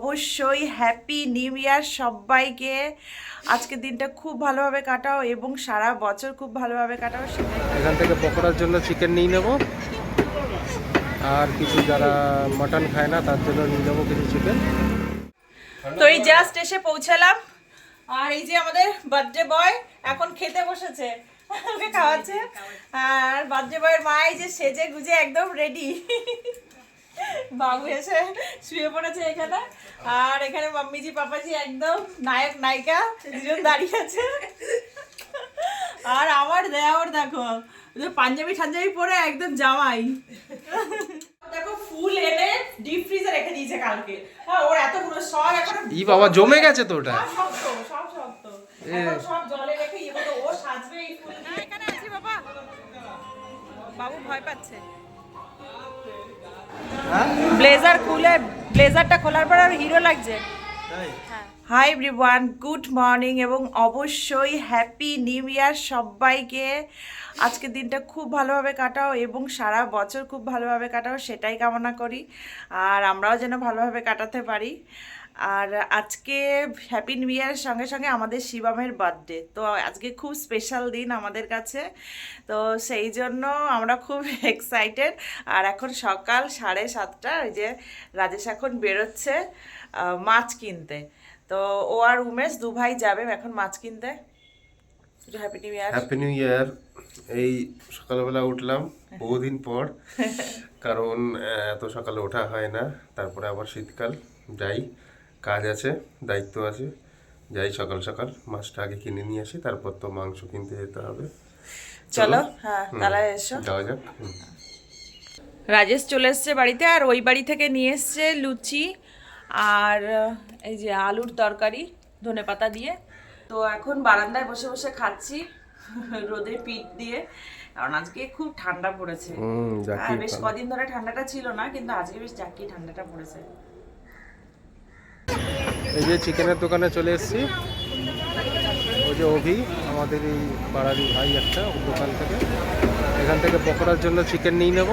অবশ্যই happy new ইয়ার সবাইকে। আজকের দিনটা খুব ভালোভাবে কাটাও এবং সারা বছর খুব ভালোভাবে কাটাও এখান থেকে পকোড়ার জন্য চিকেন নিয়ে নেব। আর কিছু যারা মাটন খায় না তার জন্য নিয়ে নেব কিছু চিকেন তো এই জাস্ট এসে পৌঁছালাম। আর এই যে আমাদের বার্থডে বয় এখন খেতে বসেছে। ওকে খাওয়াচ্ছে। আর বার্থডে বয়ের মা এই যে সেজে গুজে একদম রেডি বাবু এসে শুয়ে পড়েছে এখানে। আর এখানে মাম্মিজি পাপাজি একদম নায়ক নায়িকা দুজন দাঁড়িয়ে আছে। আর আমার দেওয়ার দেখো যে পাঞ্জাবি ঠাঞ্জাবি পরে একদম জামাই। দেখো ফুল এনে ডিপ ফ্রিজে রেখে দিয়েছে কালকে। হ্যাঁ ওর এত পুরো সব এখন ই বাবা জমে গেছে তো ওটা। সব সব সব জলে রেখে ইয়ে ও সাজবে এই ফুল। দিয়ে এখানে আছি বাবা। বাবু ভয় পাচ্ছে। ব্লেজার খুলে ব্লেজারটা খোলার পর আর হিরো লাগছে। হাই এভরিওয়ান গুড মর্নিং এবং অবশ্যই হ্যাপি নিউ ইয়ার সবাইকে। আজকের দিনটা খুব ভালোভাবে কাটাও এবং সারা বছর খুব ভালোভাবে কাটাও সেটাই কামনা করি। আর আমরাও যেন ভালোভাবে কাটাতে পারি। আর আজকে হ্যাপি নিউ ইয়ারের সঙ্গে সঙ্গে আমাদের শিবমের বার্থডে তো আজকে খুব স্পেশাল দিন আমাদের কাছে। তো সেই জন্য আমরা খুব এক্সাইটেড আর এখন সকাল সাড়ে সাতটা ওই যে রাজেশ এখন বেরোচ্ছে মাছ কিনতে। তো ও আর উমেশ দু ভাই যাবে এখন মাছ কিনতে। Happy new year happy new year এই সকালবেলা উঠলাম বহুদিন পর কারণ এত সকালে ওঠা হয় না। তারপরে আবার শীতকাল যাই। কাজ আছে দায়িত্ব আছে। যাই সকাল সকাল মাছটা আগে কিনে নিয়ে আসি তারপর তো মাংস কিনতে যেতে হবে। চলো হ্যাঁ তাহলে এসো। যাওয়া যাক রাজেশ চলে এসছে বাড়িতে আর ওই বাড়ি থেকে নিয়ে এসছে লুচি আর এই যে আলুর তরকারি ধনে পাতা দিয়ে। তো এখন বারান্দায় বসে বসে খাচ্ছি রোদে পিঠ দিয়ে কারণ আজকে খুব ঠান্ডা পড়েছে। বেশ কদিন ধরে ঠান্ডাটা ছিল না কিন্তু আজকে বেশ জাকি ঠান্ডাটা পড়েছে। এই যে চিকেনের দোকানে চলে এসেছি। ওই যে অভি, আমাদের এই পাড়ারই ভাই একটা দোকান থেকে। এখান থেকে পকোড়ার জন্য চিকেন নিয়ে নেব।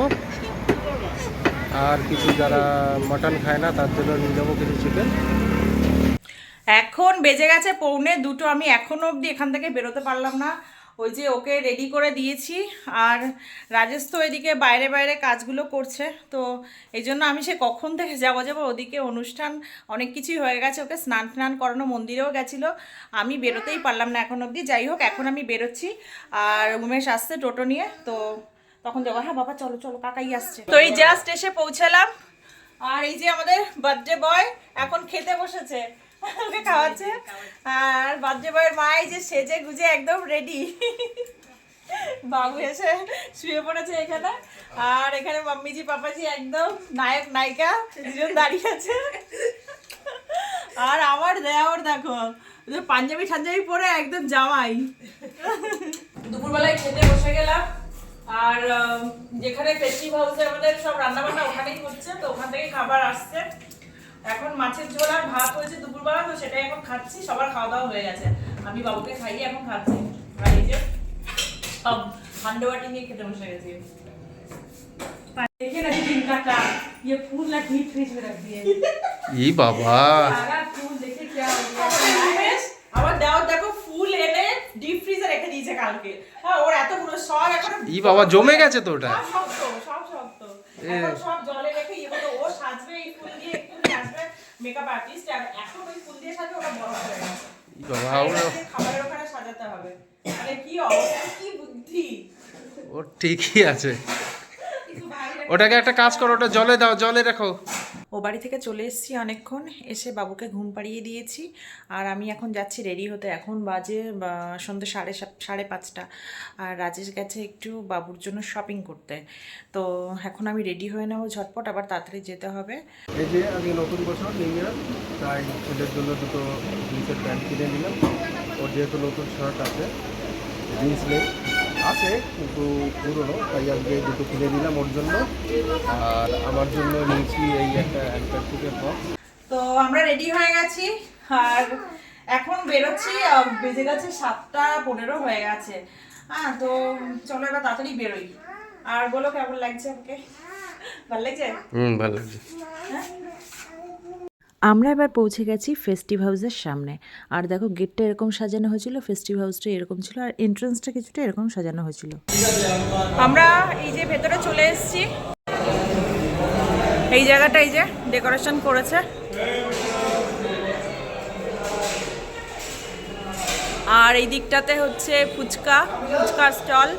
আর কিছু যারা মাটন খায় না, তার জন্য নিয়ে নেব কিছু চিকেন। এখন বেজে গেছে পৌনে দুটো, আমি এখনও অবধি এখান থেকে বেরোতে পারলাম না। ওই যে ওকে রেডি করে দিয়েছি। আর রাজেশ তো এদিকে বাইরে বাইরে কাজগুলো করছে। তো এই জন্য আমি সে কখন থেকে যাব যাব ওদিকে অনুষ্ঠান অনেক কিছুই হয়ে গেছে। ওকে স্নান টান করানো মন্দিরেও গেছিল। আমি বেরোতেই পারলাম না এখন অবধি। যাই হোক, এখন আমি বেরোচ্ছি। আর উমেশ আসছে টোটো নিয়ে। তো তখন যাব হ্যাঁ বাবা, চলো চলো, কাকাই আসছে। তো এই জাস্ট এসে পৌঁছালাম। আর এই যে আমাদের বার্থডে বয় এখন খেতে বসেছে। ওকে খাওয়াচ্ছে। আর বার্থডে বয়ের মা এই যে সেজে গুজে একদম রেডি বাবু এসে শুয়ে পড়েছে এখানে। আর এখানে মাম্মিজি, পাপাজি একদম নায়ক, নায়িকা দুজন দাঁড়িয়ে আছে। আর আমার দেওয়ার দেখো পাঞ্জাবি ঠাঞ্জাবি পরে একদম জামাই। দুপুরবেলায় খেতে বসে গেলাম। আর যেখানে ফেস্টিভ হাউসে আমাদের সব রান্না বান্না ওখানেই হচ্ছে, তো ওখান থেকে খাবার আসছে। এখন মাছের ঝোল আর ভাত হয়েছে দুপুরবেলা তো সেটাই এখন খাচ্ছি সবার খাওয়া দাওয়া হয়ে গেছে আমি বাবুকে খাইয়ে এখন খাচ্ছি আর এই যে সব হান্ডোয়াটি নিয়ে খেতে বসে গেছি देखिए ना जिनका का ये फूल ना डीप फ्रिज में रख दिए ই বাবা सारा फूल देखिए क्या हो गया উমেশ, আমার দেওয়ার দেখো ফুল এনে ডিপ ফ্রিজে রেখে দিয়েছে কালকে হ্যাঁ ওর এত পুরো সব এখন ই বাবা জমে গেছে তো ওটা সব শক্ত সব শক্ত এখন সব মেকআপ আর্টিস্ট আর এখন ওই ফুল দিয়ে ওটা বড় হয়ে গেছে। খাবারের ওখানে সাজাতে হবে। মানে কি অবস্থা কি বুদ্ধি। ওর ঠিকই আছে। ওটাকে একটা কাজ করো ওটা জলে দাও জলে রাখো। ও বাড়ি থেকে চলে এসেছি অনেকক্ষণ এসে বাবুকে ঘুম পাড়িয়ে দিয়েছি। আর আমি এখন যাচ্ছি রেডি হতে এখন বাজে বা, সন্ধ্যে সাড়ে সাত- সাড়ে পাঁচটা। আর রাজেশ গেছে একটু বাবুর জন্য শপিং করতে। তো এখন আমি রেডি হয়ে নেব ঝটপট আবার তাড়াতাড়ি যেতে হবে। এই যে আগে নতুন বছর নিউ ইয়ার তাই ছেলের জন্য দুটো জিন্সের প্যান্ট কিনে নিলাম। ওর যেহেতু নতুন শার্ট আছে জিন্স নেই। আছে কিন্তু পুরনো তাই আজকে দুটো কিনে নিলাম ওর জন্য। আর আমার জন্য নিয়েছি এই একটা অ্যান্টার্কটিকের ফ্রক তো আমরা রেডি হয়ে গেছি। আর এখন বেরোচ্ছি বেজে গেছে সাতটা পনেরো হয়ে গেছে। হ্যাঁ তো চলো এবার তাড়াতাড়ি বেরোই। আর বলো কেমন লাগছে ওকে ভালো লাগছে? হুম ভালো লাগছে। হ্যাঁ? আমরা এবার পৌঁছে গেছি ফেস্টিভ হাউসের সামনে। আর দেখো গেটটা এরকম সাজানো হয়েছিল ফেস্টিভ হাউসটা এরকম ছিল, আর এন্ট্রান্সটা কিছুটা এরকম সাজানো হয়েছিল। আমরা এই যে ভেতরে চলে এসেছি। এই জায়গাটা এই যে ডেকোরেশন করেছে। আর এই দিকটাতে হচ্ছে ফুচকা ফুচকার স্টল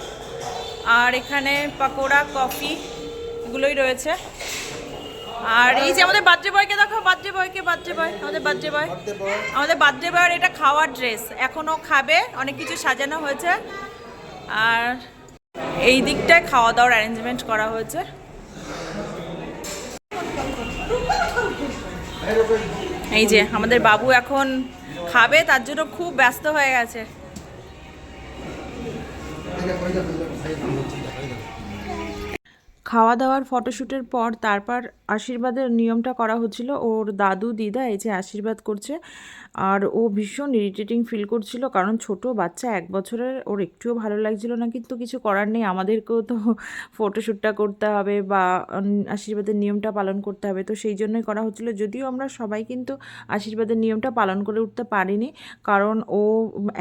আর এখানে পাকোড়া, কফি, এগুলোই রয়েছে। আর এই যে আমাদের বার্থডে বয়কে দেখো বার্থডে বয়কে বার্থডে বয় আমাদের বার্থডে বয়। আমাদের বার্থডে বয়ের এটা খাওয়ার ড্রেস এখনও খাবে অনেক কিছু সাজানো হয়েছে। আর এই দিকটায় খাওয়া দাওয়ার অ্যারেঞ্জমেন্ট করা হয়েছে। এই যে আমাদের বাবু এখন খাবে তার জন্য খুব ব্যস্ত হয়ে গেছে। খাওয়া দাওয়ার ফটোশ্যুটের পর তারপর আশীর্বাদের নিয়মটা করা হচ্ছিল। ওর দাদু, দিদা এই যে আশীর্বাদ করছে। আর ও ভীষণ ইরিটেটিং ফিল করছিল কারণ ছোট বাচ্চা এক বছরের, ওর একটুও ভালো লাগছিল না। কিন্তু কিছু করার নেই। আমাদেরকেও তো ফটোশ্যুটটা করতে হবে বা আশীর্বাদের নিয়মটা পালন করতে হবে। তো সেই জন্যই করা হচ্ছিল। যদিও আমরা সবাই কিন্তু আশীর্বাদের নিয়মটা পালন করে উঠতে পারিনি কারণ ও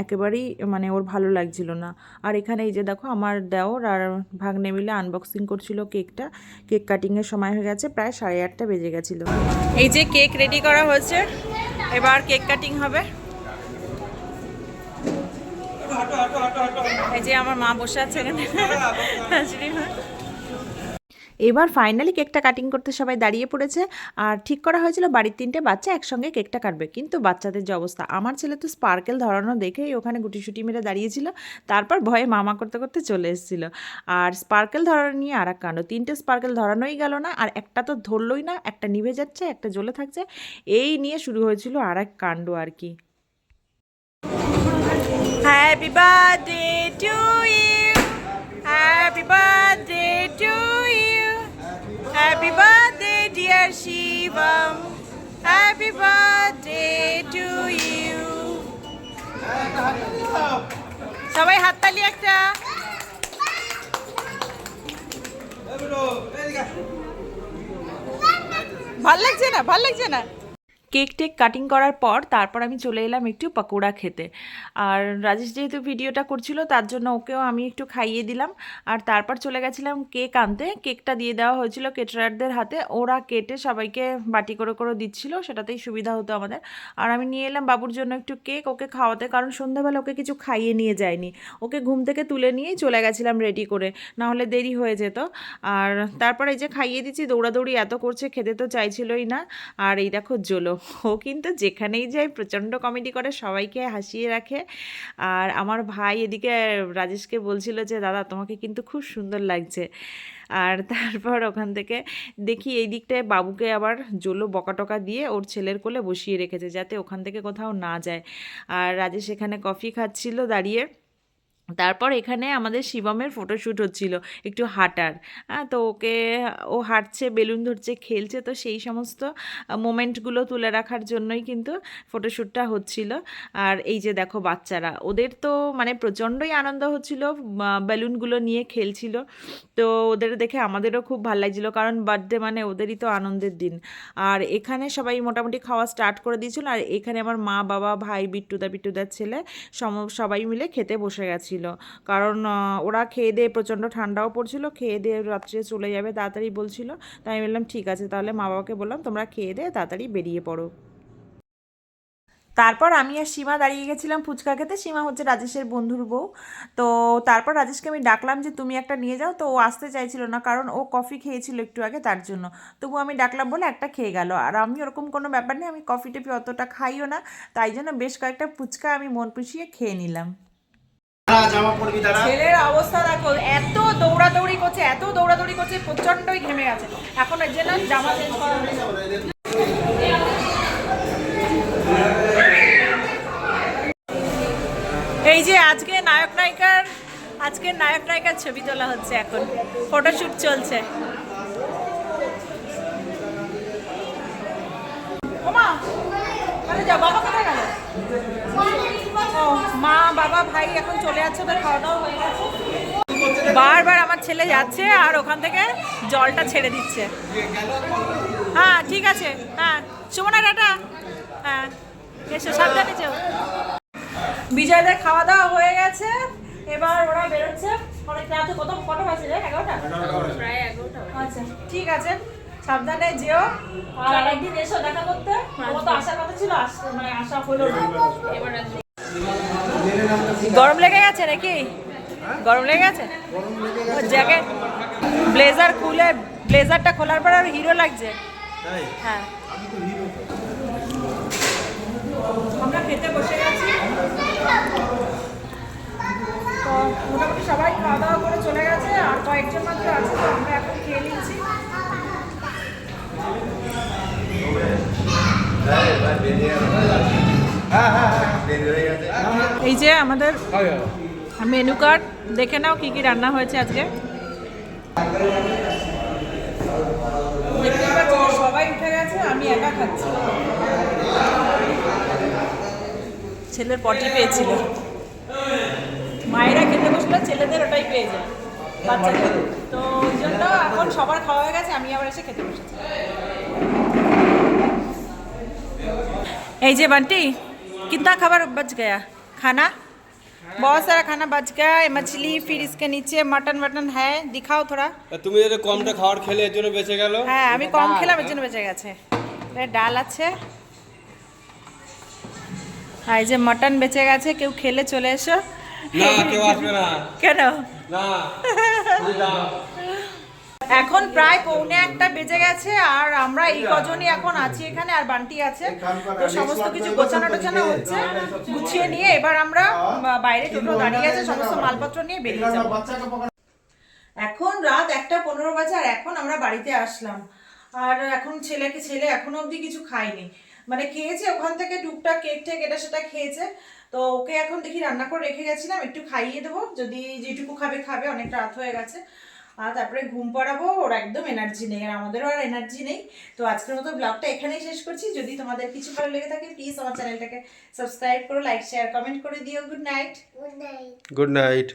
একেবারেই মানে ওর ভালো লাগছিল না। আর এখানে এই যে দেখো, আমার দেওর আর ভাগ্নে মিলে আনবক্সিং করছিল কেকটা। কেক কাটিংয়ের সময় হয়ে গেছে প্রায় সাড়ে আটটা বেজে গেছিল। এই যে কেক রেডি করা হয়েছে এবার কেক কাটিং হবে। এই যে আমার মা বসে আছে। এবার ফাইনালি কেকটা কাটিং করতে সবাই দাঁড়িয়ে পড়েছে। আর ঠিক করা হয়েছিল বাড়ির তিনটে বাচ্চা একসঙ্গে কেকটা কাটবে। কিন্তু বাচ্চাদের যে অবস্থা, আমার ছেলে তো স্পার্কেল ধরানো দেখেই ওখানে গুটিসুটি মেরে দাঁড়িয়েছিল। তারপর ভয়ে মামা করতে করতে চলে এসেছিল। আর স্পার্কেল ধরানো নিয়ে আর এক কাণ্ড, তিনটে স্পার্কেল ধরানোই গেল না, আর একটা তো ধরলই না, একটা নিভে যাচ্ছে, একটা জ্বলে থাকছে। এই নিয়ে শুরু হয়েছিল আর এক কাণ্ড আর কি। Happy birthday to you. Happy birthday to you. Happy birthday, dear Shivam. Happy birthday to you. সবাই হাততালি একটা ভালো লাগছে না ভালো লাগছে না কেক টেক কাটিং করার পর তারপর আমি চলে এলাম একটু পকোড়া খেতে। আর রাজেশ যেহেতু ভিডিওটা করছিল, তার জন্য ওকেও আমি একটু খাইয়ে দিলাম। আর তারপর চলে গেছিলাম কেক আনতে। কেকটা দিয়ে দেওয়া হয়েছিল কেটারারদের হাতে। ওরা কেটে সবাইকে বাটি করে করে দিচ্ছিল, সেটাতেই সুবিধা হতো আমাদের। আর আমি নিয়ে এলাম বাবুর জন্য একটু কেক ওকে খাওয়াতে, কারণ সন্ধ্যাবেলা ওকে কিছু খাইয়ে নিয়ে যায়নি। ওকে ঘুম থেকে তুলে নিয়েই চলে গেছিলাম রেডি করে। না হলে দেরি হয়ে যেত। আর তারপরে এই যে খাইয়ে দিচ্ছি, দৌড়াদৌড়ি এত করছে, খেতে তো চাইছিলই না। আর এই দেখো জোলো। ও কিন্তু যেখানেই যায় প্রচণ্ড কমেডি করে, সবাইকে হাসিয়ে রাখে। আর আমার ভাই এদিকে রাজেশকে বলছিল যে, দাদা, তোমাকে কিন্তু খুব সুন্দর লাগছে। আর তারপর ওখান থেকে দেখি এই দিকটায় বাবুকে আবার জোলো বকাটকা দিয়ে ওর ছেলের কোলে বসিয়ে রেখেছে, যাতে ওখান থেকে কোথাও না যায়। আর রাজেশ এখানে কফি খাচ্ছিল দাঁড়িয়ে। তারপর এখানে আমাদের শিবমের ফটোশ্যুট হচ্ছিল, একটু হাঁটার। হ্যাঁ তো ওকে, ও হাঁটছে, বেলুন ধরছে, খেলছে, তো সেই সমস্ত মোমেন্টগুলো তুলে রাখার জন্যই কিন্তু ফটোশ্যুটটা হচ্ছিল। আর এই যে দেখো বাচ্চারা, ওদের তো মানে প্রচণ্ডই আনন্দ হচ্ছিল বেলুনগুলো নিয়ে খেলছিল। তো ওদের দেখে আমাদেরও খুব ভালো লাগছিল, কারণ বার্থডে মানে ওদেরই তো আনন্দের দিন। আর এখানে সবাই মোটামুটি খাওয়া স্টার্ট করে দিয়েছিল, আর এখানে আমার মা, বাবা, ভাই, বিট্টুদা, বিট্টুদার ছেলে সবাই মিলে খেতে বসে গেছিল। কারণ ওরা খেয়ে দিয়ে প্রচণ্ড ঠান্ডাও পড়ছিল, খেয়ে দিয়ে রাত্রে চলে যাবে তাড়াতাড়ি বলছিল। তাই আমি বললাম, ঠিক আছে, তাহলে মা বাবাকে বললাম, তোমরা খেয়ে দিয়ে তাড়াতাড়ি বেরিয়ে পড়ো। তারপর আমি আর সীমা দাঁড়িয়ে গেছিলাম ফুচকা খেতে। সীমা হচ্ছে রাজেশের বন্ধুর বউ। তো তারপর রাজেশকে আমি ডাকলাম যে, তুমি একটা নিয়ে যাও। তো ও আসতে চাইছিল না, কারণ ও কফি খেয়েছিল একটু আগে তার জন্য। তবু আমি ডাকলাম বলে একটা খেয়ে গেল। আর আমি ওরকম কোনো ব্যাপার নেই, আমি কফি টফি অতটা খাইও না। তাই জন্য বেশ কয়েকটা ফুচকা আমি মন পুষিয়ে খেয়ে নিলাম। ছেলের অবস্থা দেখো, এত দৌড়াদৌড়ি করছে, এত দৌড়াদৌড়ি করছে প্রচন্ডই ঘেমে গেছে। এখন এর জন্য জামা এই যে আজকে নায়ক নায়িকার, আজকে নায়ক নায়িকার ছবি তোলা হচ্ছে এখন। ফটোশুট চলছে। ওমা, আরে যা, বাবা বাবা ভাই এখন চলে যাচ্ছে ওদের খাওয়া দাওয়া হয়ে গেছে। বারবার আমার ছেলে যাচ্ছে আর ওখান থেকে জলটা ছেড়ে দিচ্ছে। হ্যাঁ ঠিক আছে। হ্যাঁ সুমনা টাটা। হ্যাঁ এসো সাবধানে যেও। বিজয়দের খাওয়া দাওয়া হয়ে গেছে। এবার ওরা বেরোচ্ছে। অনেক রাতে কত? কটা বাজে রে? এগারোটা? প্রায় এগারোটা আচ্ছা ঠিক আছে। সাবধানে যেও। আর আরেকদিন এসো দেখা করতে। আমার তো আসার কথা ছিল আস মানে আসা হলো না। এবার গরম লেগে গেছে নাকি? গরম লেগে গেছে? জ্যাকেট ব্লেজার খুলে ব্লেজারটা খোলার পর আর হিরো লাগছে। হ্যাঁ। আমরা খেতে বসে গেছি। তো মোটামুটি সবাই খাওয়া দাওয়া করে চলে গেছে আর কয়েকজন মাত্র আছে তো আমরা এখন খেয়ে নিচ্ছি। এই যে আমাদের মেনু কার্ড, দেখে নাও কি কি রান্না হয়েছে আজকে। সবাই উঠে গেছে, আমি একা খাচ্ছি। ছেলের পটি পেয়েছিল। মায়েরা খেতে বসলে ছেলেদের ওটাই পেয়ে যায়, বাচ্চাদের। তো ওই জন্য এখন সবার খাওয়া হয়ে গেছে, আমি আবার এসে খেতে বসেছি। এই যে बंटी कितना खबर बच गया खाना बहुत सारा खाना बच गया ये मछली फिर इसके नीचे मटन वटन है दिखाओ थोड़ा তা তুমি যদি কমটা খাওয়ার খেলে এর জন্য বেঁচে গেল হ্যাঁ আমি কম খেলাম এর জন্য বেঁচে গেছে এ ডাল আছে আর এই যে মটন বেঁচে গেছে কেউ খেলে চলে এসো না কেউ আসবে না কেন না তুমি যাও। এখন প্রায় পৌনে একটা বেজে গেছে আর আমরা এই কজনই এখন আছি এখানে আর বান্টি আছে। তো সমস্ত কিছু গোছানো টোছানো হচ্ছে। গুছিয়ে নিয়ে এবার আমরা বাইরে টোটো দাঁড়িয়ে আছে, সমস্ত মালপত্র নিয়ে বেরিয়ে যাব। এখন রাত একটা পনেরো বাজে আর এখন আমরা বাড়িতে আসলাম। আর এখন ছেলেকে, ছেলে এখনও অবধি কিছু খায়নি। মানে খেয়েছে ওখান থেকে টুকটাক কেক টেক, এটা সেটা খেয়েছে। তো ওকে এখন দেখি রান্না করে রেখে গেছিলাম, একটু খাইয়ে দেবো। যদি যেটুকু খাবে খাবে, অনেকটা রাত হয়ে গেছে। তারপরে ঘুম পড়াবো ওর একদম এনার্জি নেই আর আমাদেরও আর এনার্জি নেই। তো আজকের মতো ব্লগটা এখানেই শেষ করছি। যদি তোমাদের কিছু ভালো লেগে থাকে প্লিজ আমার চ্যানেলটাকে সাবস্ক্রাইব করো লাইক শেয়ার কমেন্ট করে দিও। Good night good night